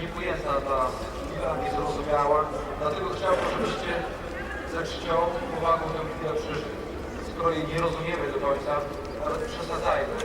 Niepojęta dla chwila, niezrozumiała. Dlatego chciałbym, żebyście ze czcią, powagą tę chwilę przeżyli. Skoro jej nie rozumiemy do końca, nawet przesadzajmy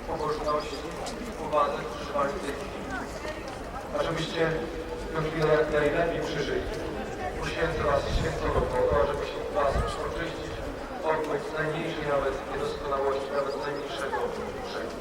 w pobożności, w powadze w przeżywaniu tej chwili. A żebyście tę chwilę najlepiej przeżyli. Poświęcę Was świętego Boga, żeby się Was oczyścić, z najmniejszej nawet niedoskonałości, nawet z najmniejszego grzegu.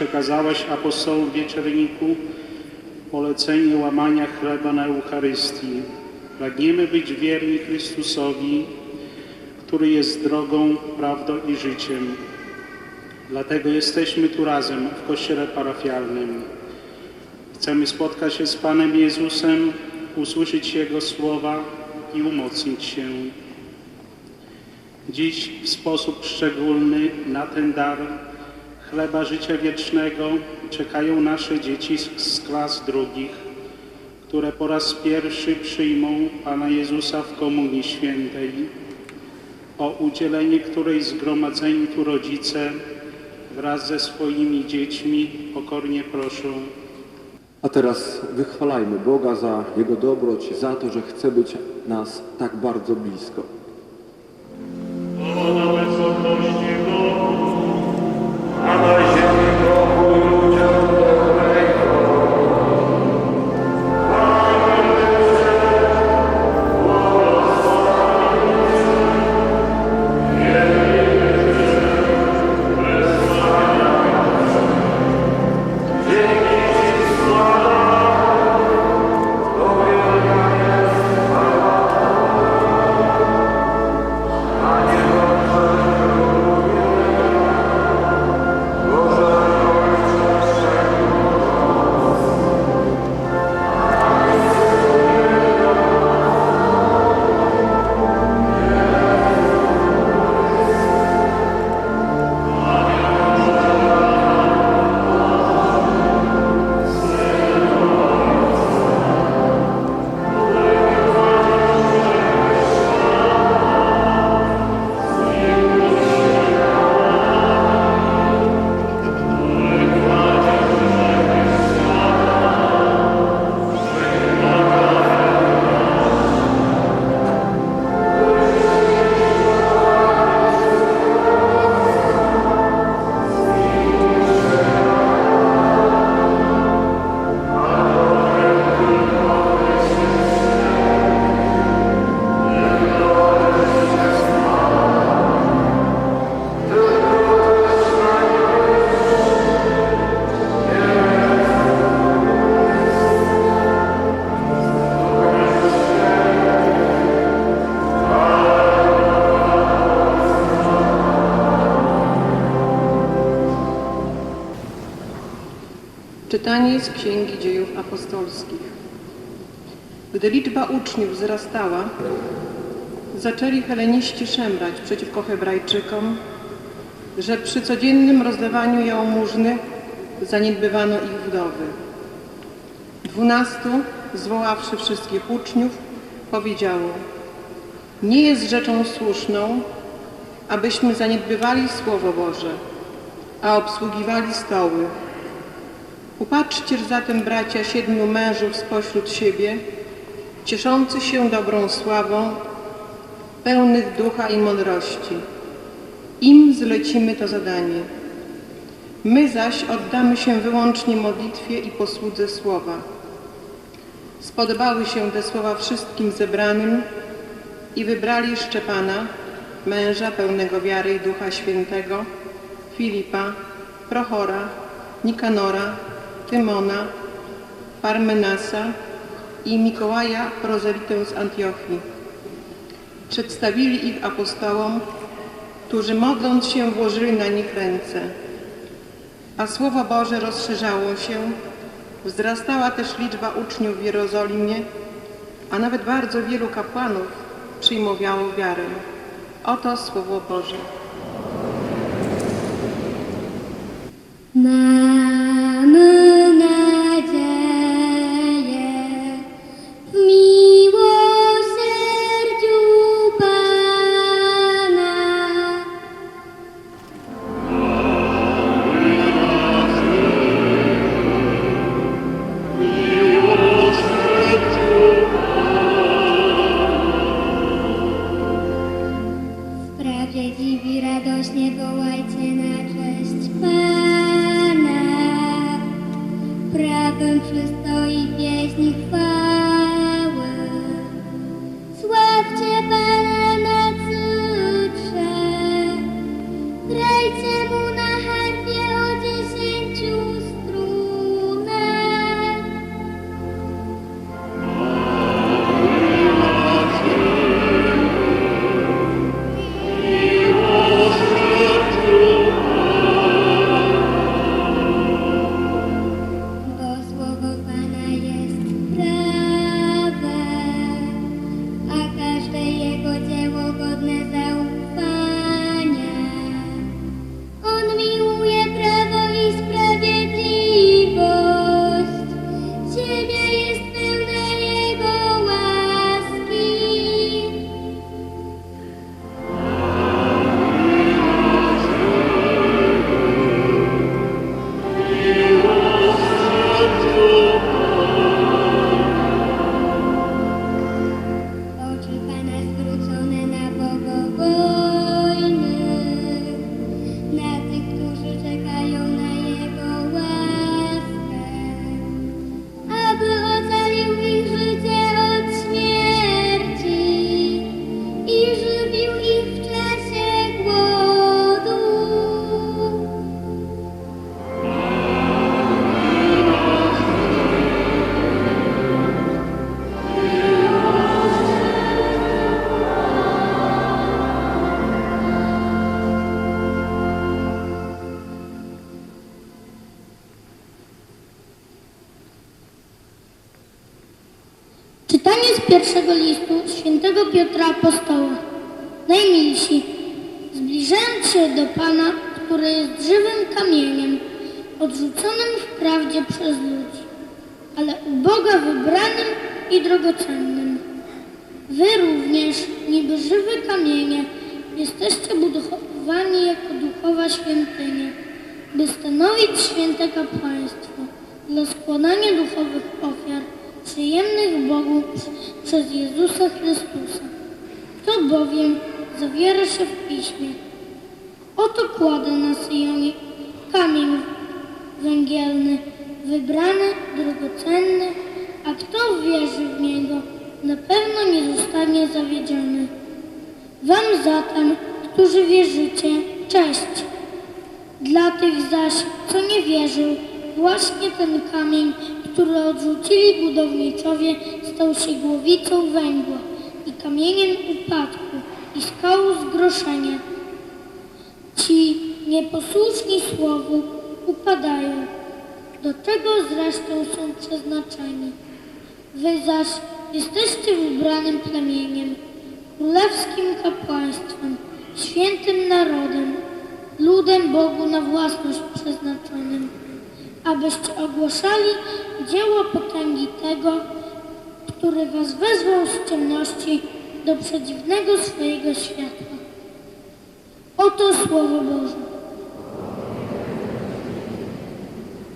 Przekazałeś apostołom wieczerniku polecenie łamania chleba na Eucharystii. Pragniemy być wierni Chrystusowi, który jest drogą, prawdą i życiem. Dlatego jesteśmy tu razem w Kościele Parafialnym. Chcemy spotkać się z Panem Jezusem, usłyszeć Jego słowa i umocnić się. Dziś w sposób szczególny na ten dar chleba życia wiecznego czekają nasze dzieci z, klas drugich, które po raz pierwszy przyjmą Pana Jezusa w Komunii Świętej, o udzielenie której zgromadzeni tu rodzice wraz ze swoimi dziećmi pokornie proszą. A teraz wychwalajmy Boga za Jego dobroć, za to, że chce być nas tak bardzo blisko. Czytanie z Księgi Dziejów Apostolskich. Gdy liczba uczniów wzrastała, zaczęli heleniści szemrać przeciwko Hebrajczykom, że przy codziennym rozdawaniu jałmużny zaniedbywano ich wdowy. Dwunastu, zwoławszy wszystkich uczniów, powiedziało Nie jest rzeczą słuszną, abyśmy zaniedbywali Słowo Boże, a obsługiwali stoły. Upatrzcie zatem, bracia, siedmiu mężów spośród siebie, cieszących się dobrą sławą, pełnych ducha i mądrości. Im zlecimy to zadanie. My zaś oddamy się wyłącznie modlitwie i posłudze słowa. Spodobały się te słowa wszystkim zebranym i wybrali Szczepana, męża pełnego wiary i Ducha Świętego, Filipa, Prochora, Nikanora, Tymona, Parmenasa i Mikołaja, prozelitę z Antiochii. Przedstawili ich apostołom, którzy modląc się włożyli na nich ręce. A Słowo Boże rozszerzało się, wzrastała też liczba uczniów w Jerozolimie, a nawet bardzo wielu kapłanów przyjmowało wiarę. Oto Słowo Boże. Pierwszego listu świętego Piotra Apostoła. Najmilsi, zbliżając się do Pana, który jest żywym kamieniem, odrzuconym wprawdzie przez ludzi, ale u Boga wybranym i drogocennym. Wy również, niby żywe kamienie, jesteście budowani jako duchowa świątynia, by stanowić święte kapłaństwo dla składania duchowych ofiar przyjemnych Bogu przez Jezusa Chrystusa. To bowiem zawiera się w Piśmie. Oto kładę na Syjonie kamień węgielny, wybrany, drogocenny, a kto wierzy w Niego, na pewno nie zostanie zawiedziony. Wam zatem, którzy wierzycie, cześć. Dla tych zaś, co nie wierzył, właśnie ten kamień, który odrzucili budowniczowie, stał się głowicą węgła i kamieniem upadku i skałą zgroszenia. Ci nieposłuszni słowu upadają, do czego zresztą są przeznaczeni. Wy zaś jesteście wybranym plemieniem, królewskim kapłaństwem, świętym narodem, ludem Bogu na własność przeznaczonym, abyście ogłaszali dzieło potęgi tego, który was wezwał z ciemności do przedziwnego swojego światła. Oto Słowo Boże.